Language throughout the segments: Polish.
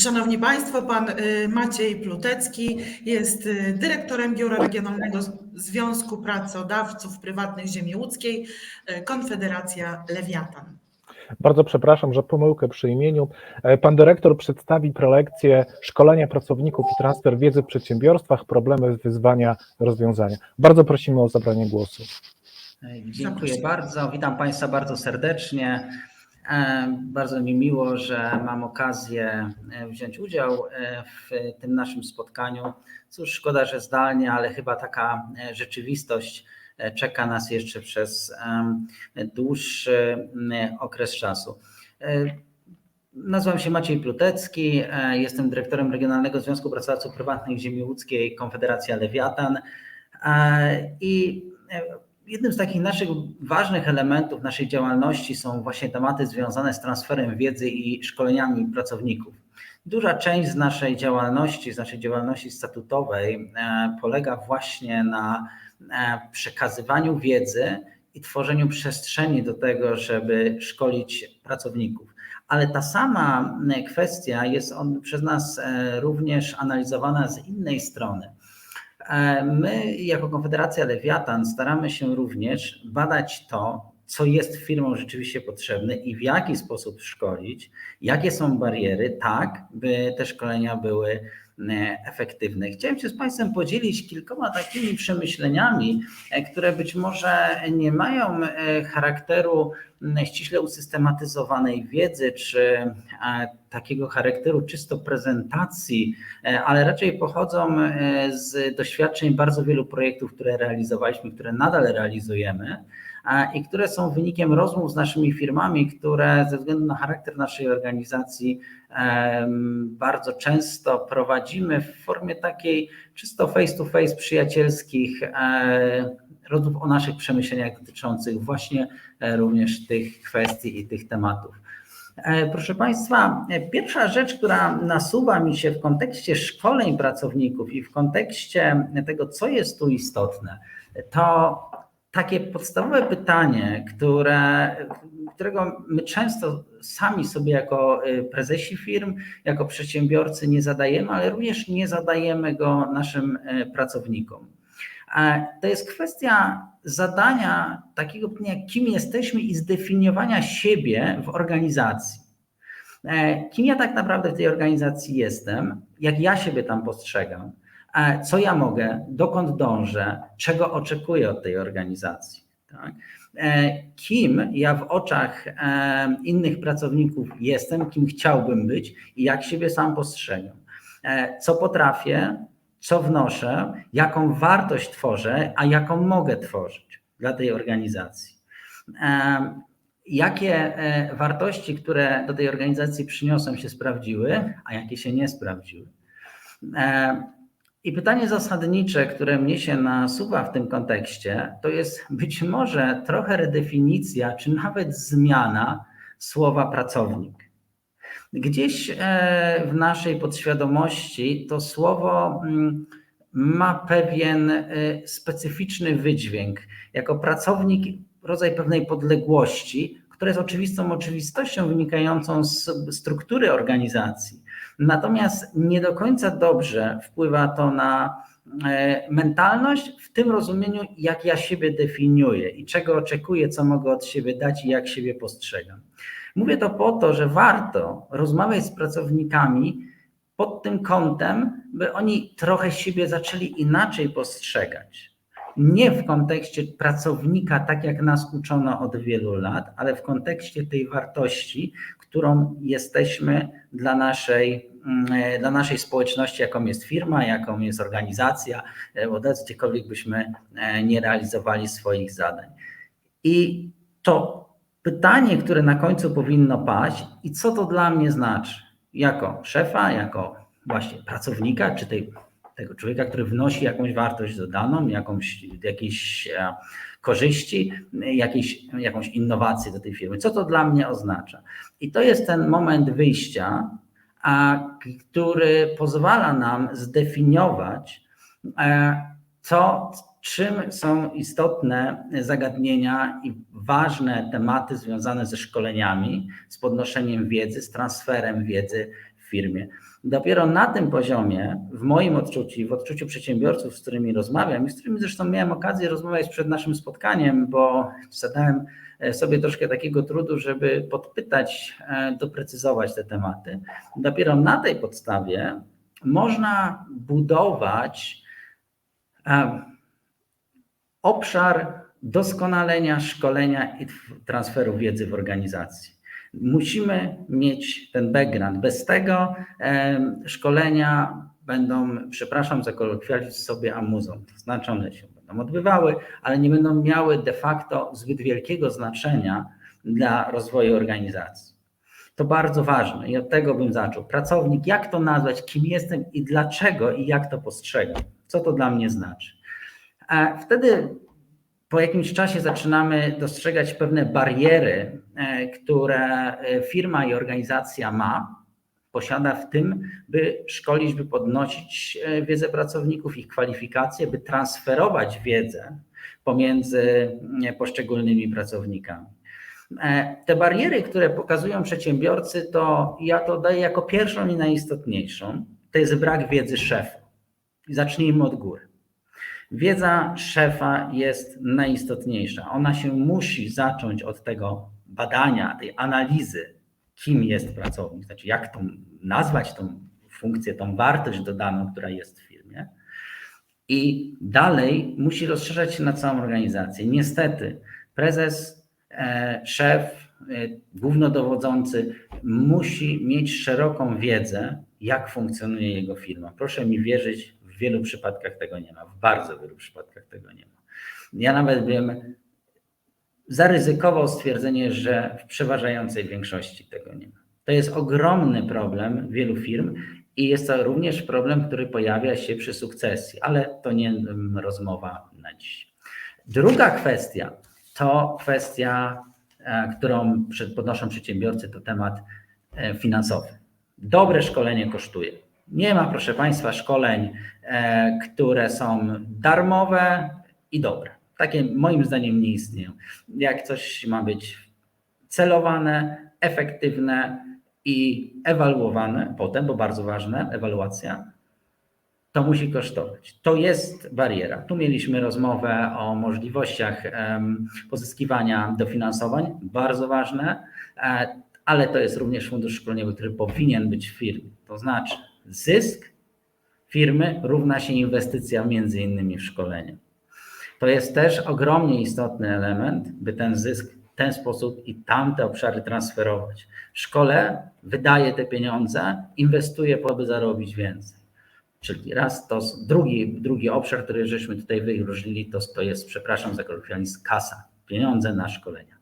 Szanowni Państwo, pan y, Maciej Plutecki jest y, dyrektorem Biura Regionalnego Związku Pracodawców Prywatnych Ziemi Łódzkiej, y, Konfederacja Lewiatan. Bardzo przepraszam, że pomyłkę przy imieniu. E, Pan dyrektor przedstawi prelekcję szkolenia pracowników i transfer wiedzy w przedsiębiorstwach, problemy, wyzwania, rozwiązania. Bardzo prosimy o zabranie głosu. Dziękuję bardzo. Witam Państwa bardzo serdecznie. E, Bardzo mi miło, że mam okazję e, wziąć udział e, w tym naszym spotkaniu. Cóż, szkoda, że zdalnie, ale chyba taka rzeczywistość czeka nas jeszcze przez dłuższy okres czasu. Nazywam się Maciej Plutecki, jestem dyrektorem Regionalnego Związku Pracodawców Prywatnych Ziemi Łódzkiej Konfederacja Lewiatan i Jednym z takich naszych ważnych elementów naszej działalności są właśnie tematy związane z transferem wiedzy i szkoleniami pracowników. Duża część z naszej działalności, z naszej działalności statutowej e, polega właśnie na e, przekazywaniu wiedzy i tworzeniu przestrzeni do tego, żeby szkolić pracowników. Ale ta sama e, kwestia jest on, przez nas również analizowana z innej strony. E, My, jako Konfederacja Lewiatan, staramy się również badać to, co jest firmom rzeczywiście potrzebne i w jaki sposób szkolić, jakie są bariery, tak, by te szkolenia były e, efektywne. Chciałem się z Państwem podzielić kilkoma takimi przemyśleniami, e, które być może nie mają e, charakteru ściśle usystematyzowanej wiedzy, czy takiego charakteru czysto prezentacji, ale raczej pochodzą z doświadczeń bardzo wielu projektów, które realizowaliśmy, które nadal realizujemy i które są wynikiem rozmów z naszymi firmami, które ze względu na charakter naszej organizacji bardzo często prowadzimy w formie takiej czysto face to face przyjacielskich e, rozmów o naszych przemyśleniach dotyczących właśnie e, również tych kwestii i tych tematów. E, Proszę Państwa, pierwsza rzecz, która nasuwa mi się w kontekście szkoleń pracowników i w kontekście tego, co jest tu istotne, to takie podstawowe pytanie, które, którego my często sami sobie jako y, prezesi firm, jako przedsiębiorcy nie zadajemy, ale również nie zadajemy go naszym y, pracownikom. E, To jest kwestia zadania takiego pytania, kim jesteśmy i zdefiniowania siebie w organizacji. E, Kim ja tak naprawdę w tej organizacji jestem, jak ja siebie tam postrzegam, co ja mogę, dokąd dążę, czego oczekuję od tej organizacji. Tak? E, Kim ja w oczach e, innych pracowników jestem, kim chciałbym być i jak siebie sam postrzegam. E, Co potrafię, co wnoszę, jaką wartość tworzę, a jaką mogę tworzyć dla tej organizacji. Jakie wartości, które do tej organizacji przyniosłem, się sprawdziły, a jakie się nie sprawdziły? I pytanie zasadnicze, które mnie się nasuwa w tym kontekście, to jest być może trochę redefinicja, czy nawet zmiana słowa pracownik. Gdzieś e, w naszej podświadomości to słowo mm, ma pewien e, specyficzny wydźwięk. Jako pracownik rodzaj pewnej podległości, która jest oczywistą oczywistością wynikającą z struktury organizacji. Natomiast nie do końca dobrze wpływa to na e, mentalność w tym rozumieniu, jak ja siebie definiuję i czego oczekuję, co mogę od siebie dać i jak siebie postrzegam. Mówię to po to, że warto rozmawiać z pracownikami pod tym kątem, by oni trochę siebie zaczęli inaczej postrzegać. Nie w kontekście pracownika, tak jak nas uczono od wielu lat, ale w kontekście tej wartości, którą jesteśmy dla naszej, mm, dla naszej społeczności, jaką jest firma, jaką jest organizacja, e, nawet gdziekolwiek byśmy e, nie realizowali swoich zadań. I to pytanie, które na końcu powinno paść, i co to dla mnie znaczy? Jako szefa, jako właśnie pracownika, czy tej, tego człowieka, który wnosi jakąś wartość dodaną, jakąś, jakieś e, korzyści, jakieś, jakąś innowację do tej firmy. Co to dla mnie oznacza? I to jest ten moment wyjścia, a, który pozwala nam zdefiniować, e, co, czym są istotne zagadnienia i ważne tematy związane ze szkoleniami, z podnoszeniem wiedzy, z transferem wiedzy firmie. Dopiero na tym poziomie, w moim odczuciu, w odczuciu przedsiębiorców, z którymi rozmawiam i z którymi zresztą miałem okazję rozmawiać przed naszym spotkaniem, bo zadałem e, sobie troszkę takiego trudu, żeby podpytać, e, doprecyzować te tematy. Dopiero na tej podstawie można budować e, obszar doskonalenia, szkolenia i transferu wiedzy w organizacji. Musimy mieć ten background. Bez tego szkolenia będą, przepraszam za kolokwializm, sobie amuzą. To znaczy one się będą odbywały, ale nie będą miały de facto zbyt wielkiego znaczenia dla rozwoju organizacji. To bardzo ważne i od tego bym zaczął. Pracownik, jak to nazwać, kim jestem i dlaczego i jak to postrzegam, co to dla mnie znaczy. A wtedy po jakimś czasie zaczynamy dostrzegać pewne bariery, e, które e, firma i organizacja ma, posiada w tym, by szkolić, by podnosić e, wiedzę pracowników, ich kwalifikacje, by transferować wiedzę pomiędzy poszczególnymi pracownikami. Te bariery, które pokazują przedsiębiorcy, to ja to daję jako pierwszą i najistotniejszą. To jest brak wiedzy szefa. Zacznijmy od góry. Wiedza szefa jest najistotniejsza. Ona się musi zacząć od tego badania, tej analizy, kim jest pracownik, znaczy jak tą nazwać tą funkcję, tą wartość dodaną, która jest w firmie. I dalej musi rozszerzać się na całą organizację. Niestety, prezes, e, szef, e, głównodowodzący musi mieć szeroką wiedzę, jak funkcjonuje jego firma. Proszę mi wierzyć, wielu przypadkach tego nie ma, w bardzo wielu przypadkach tego nie ma. Ja nawet bym zaryzykował stwierdzenie, że w przeważającej większości tego nie ma. To jest ogromny problem wielu firm i jest to również problem, który pojawia się przy sukcesji, ale to nie rozmowa na dziś. Druga kwestia to kwestia, e, którą podnoszą przedsiębiorcy, to temat e, finansowy. Dobre szkolenie kosztuje. Nie ma, proszę Państwa, szkoleń, e, które są darmowe i dobre. Takie moim zdaniem nie istnieją. Jak coś ma być celowane, efektywne i ewaluowane potem, bo bardzo ważne, ewaluacja, to musi kosztować. To jest bariera. Tu mieliśmy rozmowę o możliwościach pozyskiwania dofinansowań, bardzo ważne, e, ale to jest również fundusz szkoleniowy, który powinien być w firmie. To znaczy zysk firmy równa się inwestycja między innymi w szkolenie. To jest też ogromnie istotny element, by ten zysk w ten sposób i tamte obszary transferować. W szkole wydaje te pieniądze, inwestuje po to, by zarobić więcej. Czyli raz to drugi, drugi obszar, który żeśmy tutaj wyróżnili, to, to jest, przepraszam za kolokwializm, kasa, pieniądze na szkolenia.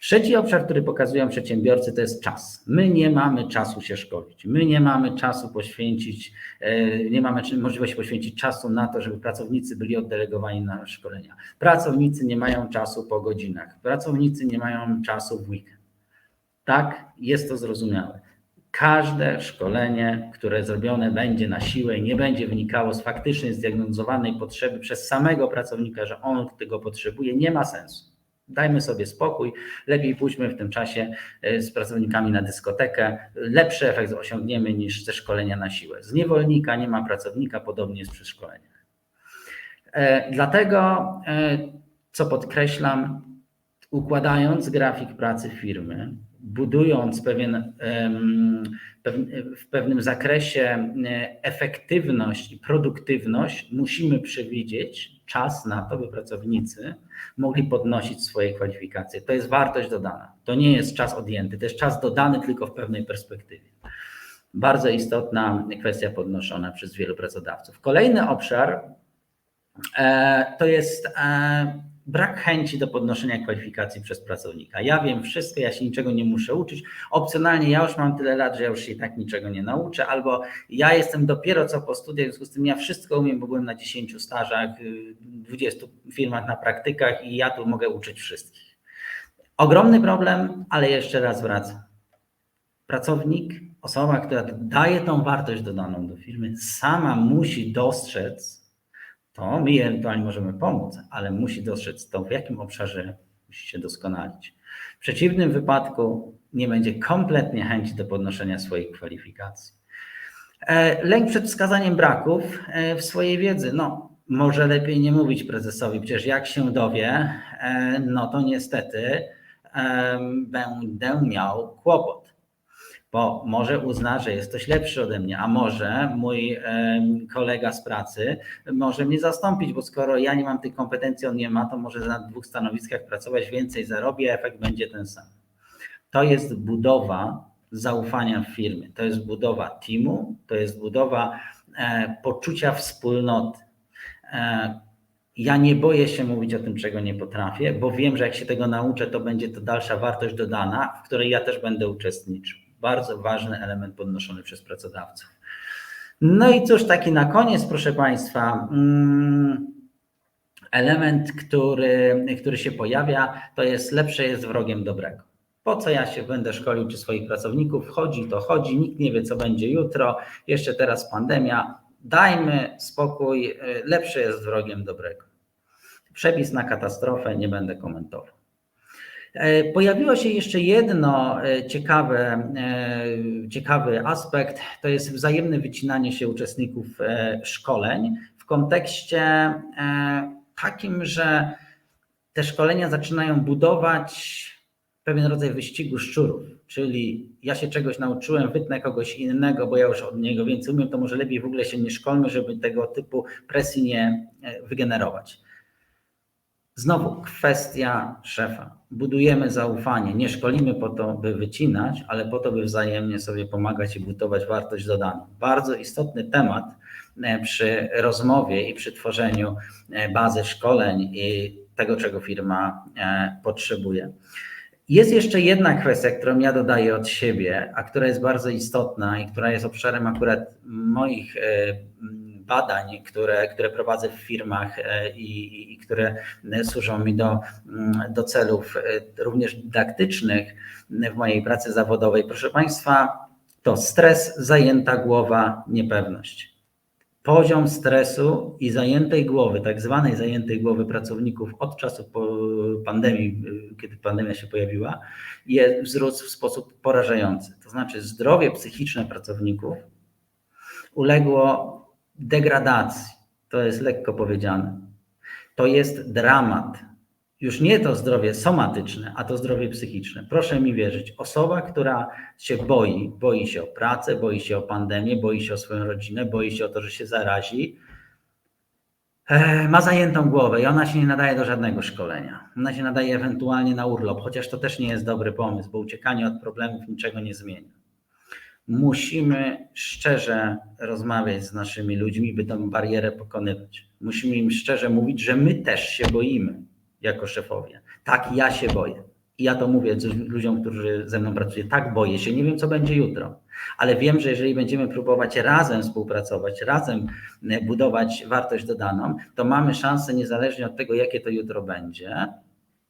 Trzeci obszar, który pokazują przedsiębiorcy, to jest czas. My nie mamy czasu się szkolić. My nie mamy czasu poświęcić, e, nie mamy możliwości poświęcić czasu na to, żeby pracownicy byli oddelegowani na szkolenia. Pracownicy nie mają czasu po godzinach. Pracownicy nie mają czasu w weekend. Tak, jest to zrozumiałe. Każde szkolenie, które zrobione będzie na siłę i nie będzie wynikało z faktycznie zdiagnozowanej potrzeby przez samego pracownika, że on tego potrzebuje, nie ma sensu. Dajmy sobie spokój, lepiej pójdźmy w tym czasie e, z pracownikami na dyskotekę. Lepszy efekt osiągniemy niż ze szkolenia na siłę. Z niewolnika nie ma pracownika, podobnie jest przy szkoleniach. E, Dlatego, e, co podkreślam, układając grafik pracy firmy, budując pewien, w pewnym zakresie e, efektywność i produktywność, musimy przewidzieć czas na to, by pracownicy mogli podnosić swoje kwalifikacje. To jest wartość dodana. To nie jest czas odjęty, to jest czas dodany tylko w pewnej perspektywie. Bardzo istotna kwestia podnoszona przez wielu pracodawców. Kolejny obszar e, to jest e, brak chęci do podnoszenia kwalifikacji przez pracownika. Ja wiem wszystko, ja się niczego nie muszę uczyć. Opcjonalnie ja już mam tyle lat, że ja już się i tak niczego nie nauczę, albo ja jestem dopiero co po studiach, w związku z tym ja wszystko umiem, bo byłem na 10 stażach, y, 20 firmach na praktykach i ja tu mogę uczyć wszystkich. Ogromny problem, ale jeszcze raz wracam. Pracownik, osoba, która daje tą wartość dodaną do firmy, sama musi dostrzec, to my ewentualnie możemy pomóc, ale musi dostrzec to, w jakim obszarze musi się doskonalić. W przeciwnym wypadku nie będzie kompletnie chęci do podnoszenia swoich kwalifikacji. E, Lęk przed wskazaniem braków e, w swojej wiedzy. No, może lepiej nie mówić prezesowi, przecież jak się dowie, e, no to niestety będę miał kłopot, bo może uzna, że jesteś lepszy ode mnie, a może mój kolega z pracy może mnie zastąpić, bo skoro ja nie mam tych kompetencji, on nie ma, to może na dwóch stanowiskach pracować, więcej zarobię, efekt będzie ten sam. To jest budowa zaufania w firmie, to jest budowa teamu, to jest budowa e, poczucia wspólnoty. E, ja nie boję się mówić o tym, czego nie potrafię, bo wiem, że jak się tego nauczę, to będzie to dalsza wartość dodana, w której ja też będę uczestniczył. Bardzo ważny element podnoszony przez pracodawców. No i cóż, taki na koniec, proszę Państwa, mm, element, który, który się pojawia, to jest lepsze jest wrogiem dobrego. Po co ja się będę szkolił czy swoich pracowników? Chodzi to chodzi, nikt nie wie, co będzie jutro, jeszcze teraz pandemia. Dajmy spokój, y, lepsze jest wrogiem dobrego. Przepis na katastrofę nie będę komentował. E, Pojawiło się jeszcze jedno e, ciekawe, e, ciekawy aspekt, to jest wzajemne wycinanie się uczestników szkoleń w kontekście takim, że te szkolenia zaczynają budować pewien rodzaj wyścigu szczurów, czyli ja się czegoś nauczyłem, wytnę kogoś innego, bo ja już od niego więcej umiem, to może lepiej w ogóle się nie szkolmy, żeby tego typu presji nie wygenerować. Znowu kwestia szefa. Budujemy zaufanie. Nie szkolimy po to, by wycinać, ale po to, by wzajemnie sobie pomagać i budować wartość dodaną. Bardzo istotny temat e, przy rozmowie i przy tworzeniu e, bazy szkoleń i tego, czego firma e, potrzebuje. Jest jeszcze jedna kwestia, którą ja dodaję od siebie, a która jest bardzo istotna i która jest obszarem akurat moich badań, które, które prowadzę w firmach e, i, i które służą mi do, do celów e, również dydaktycznych w mojej pracy zawodowej. Proszę Państwa, to stres, zajęta głowa, niepewność. Poziom stresu i zajętej głowy, tak zwanej zajętej głowy pracowników od czasu pandemii, y, kiedy pandemia się pojawiła, jest, wzrósł w sposób porażający. To znaczy zdrowie psychiczne pracowników uległo degradacji. To jest lekko powiedziane. To jest dramat. Już nie to zdrowie somatyczne, a to zdrowie psychiczne. Proszę mi wierzyć, osoba, która się boi, boi się o pracę, boi się o pandemię, boi się o swoją rodzinę, boi się o to, że się zarazi, e, ma zajętą głowę i ona się nie nadaje do żadnego szkolenia. Ona się nadaje ewentualnie na urlop, chociaż to też nie jest dobry pomysł, bo uciekanie od problemów niczego nie zmienia. Musimy szczerze rozmawiać z naszymi ludźmi, by tę barierę pokonywać. Musimy im szczerze mówić, że my też się boimy jako szefowie. Tak, ja się boję. I ja to mówię ludziom, którzy ze mną pracują. Tak, boję się, nie wiem, co będzie jutro. Ale wiem, że jeżeli będziemy próbować razem współpracować, razem budować wartość dodaną, to mamy szansę, niezależnie od tego, jakie to jutro będzie,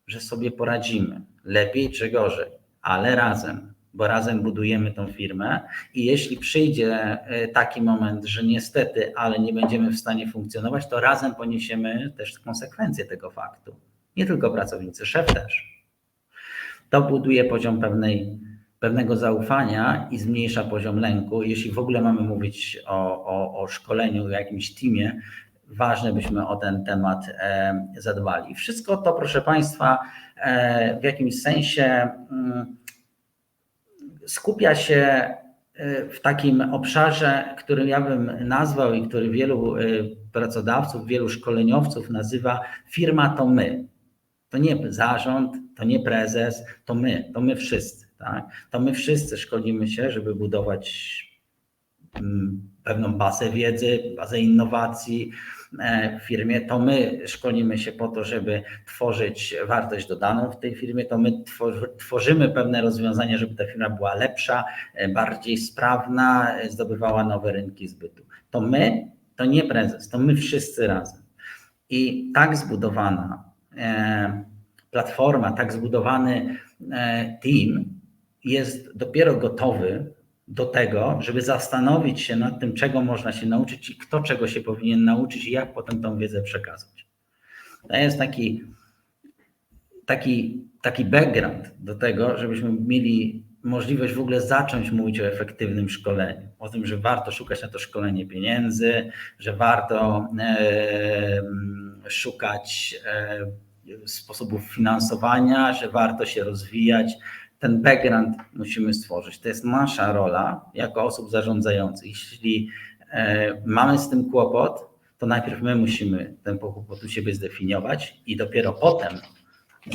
że sobie poradzimy. Lepiej czy gorzej, ale razem, bo razem budujemy tą firmę. I jeśli przyjdzie taki moment, że niestety, ale nie będziemy w stanie funkcjonować, to razem poniesiemy też konsekwencje tego faktu nie tylko pracownicy, szef też. To buduje poziom pewnej, pewnego zaufania i zmniejsza poziom lęku. Jeśli w ogóle mamy mówić o, o, o szkoleniu, o jakimś teamie, ważne byśmy o ten temat e, zadbali. Wszystko to, proszę Państwa, e, w jakimś sensie mm, skupia się w takim obszarze, który ja bym nazwał i który wielu pracodawców, wielu szkoleniowców nazywa firma to my. To nie zarząd, to nie prezes, to my, to my wszyscy. Tak? To my wszyscy szkolimy się, żeby budować pewną bazę wiedzy, bazę innowacji w firmie. To my szkolimy się po to, żeby tworzyć wartość dodaną w tej firmie. To my tworzymy pewne rozwiązania, żeby ta firma była lepsza, bardziej sprawna, zdobywała nowe rynki zbytu. To my, to nie prezes, to my wszyscy razem. I tak zbudowana platforma, tak zbudowany team jest dopiero gotowy do tego, żeby zastanowić się nad tym, czego można się nauczyć i kto czego się powinien nauczyć i jak potem tą wiedzę przekazać. To jest taki, taki, taki background do tego, żebyśmy mieli możliwość w ogóle zacząć mówić o efektywnym szkoleniu, o tym, że warto szukać na to szkolenie pieniędzy, że warto e, szukać e, sposobów finansowania, że warto się rozwijać. Ten background musimy stworzyć. To jest nasza rola jako osób zarządzających. Jeśli e, mamy z tym kłopot, to najpierw my musimy ten kłopot u siebie zdefiniować i dopiero potem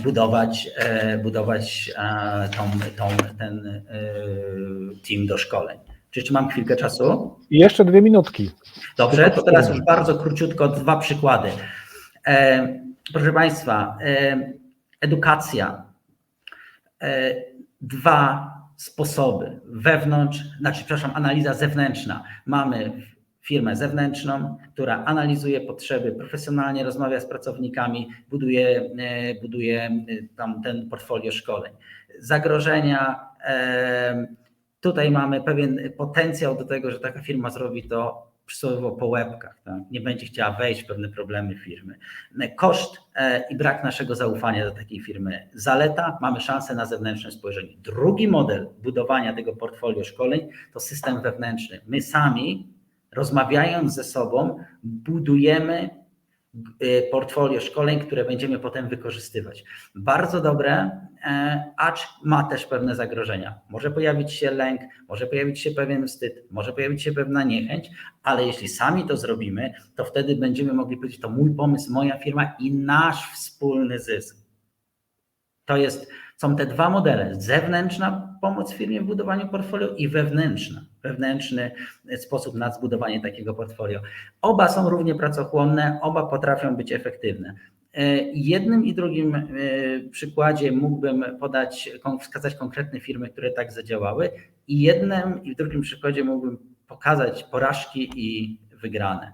budować, e, budować tą, tą, ten e, team do szkoleń. Czy, czy mam chwilkę czasu? I jeszcze dwie minutki. Dobrze, to teraz już bardzo króciutko dwa przykłady. Proszę Państwa, edukacja. Dwa sposoby. Wewnątrz, znaczy, przepraszam, analiza zewnętrzna. Mamy firmę zewnętrzną, która analizuje potrzeby, profesjonalnie rozmawia z pracownikami, buduje, e, buduje e, tam ten portfolio szkoleń. Zagrożenia. E, tutaj mamy pewien potencjał do tego, że taka firma zrobi to przysłowiowo po łebkach. Tak? Nie będzie chciała wejść w pewne problemy firmy. Koszt e, i brak naszego zaufania do takiej firmy. Zaleta, mamy szansę na zewnętrzne spojrzenie. Drugi model budowania tego portfolio szkoleń to system wewnętrzny. My sami, rozmawiając ze sobą, budujemy portfolio szkoleń, które będziemy potem wykorzystywać. Bardzo dobre, e, acz ma też pewne zagrożenia. Może pojawić się lęk, może pojawić się pewien wstyd, może pojawić się pewna niechęć, ale jeśli sami to zrobimy, to wtedy będziemy mogli powiedzieć, to mój pomysł, moja firma i nasz wspólny zysk. To jest, są te dwa modele. Zewnętrzna pomoc firmie w budowaniu portfolio i wewnętrzna, wewnętrzny sposób na zbudowanie takiego portfolio. Oba są równie pracochłonne, oba potrafią być efektywne. E, Jednym i drugim e, przykładzie mógłbym podać, wskazać konkretne firmy, które tak zadziałały, i jednym i w drugim przykładzie mógłbym pokazać porażki i wygrane.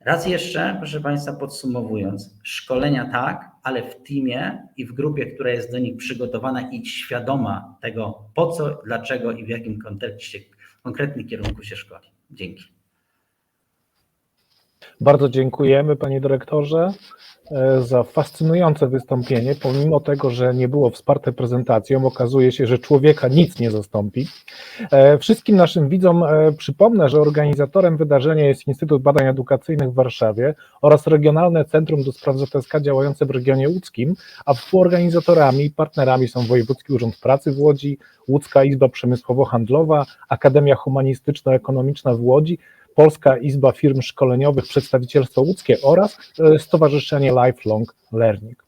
Raz jeszcze, proszę Państwa, podsumowując, szkolenia tak, ale w teamie i w grupie, która jest do nich przygotowana i świadoma tego, po co, dlaczego i w jakim kontekście, konkretnym kierunku się szkoli. Dzięki. Bardzo dziękujemy panie dyrektorze e, za fascynujące wystąpienie. Pomimo tego, że nie było wsparte prezentacją, okazuje się, że człowieka nic nie zastąpi. E, Wszystkim naszym widzom e, przypomnę, że organizatorem wydarzenia jest Instytut Badań Edukacyjnych w Warszawie oraz Regionalne Centrum do Spraw ZSK działające w regionie łódzkim, a współorganizatorami i partnerami są Wojewódzki Urząd Pracy w Łodzi, Łódzka Izba Przemysłowo-Handlowa, Akademia Humanistyczno-Ekonomiczna w Łodzi, Polska Izba Firm Szkoleniowych, Przedstawicielstwo Łódzkie oraz e, Stowarzyszenie Lifelong Learning.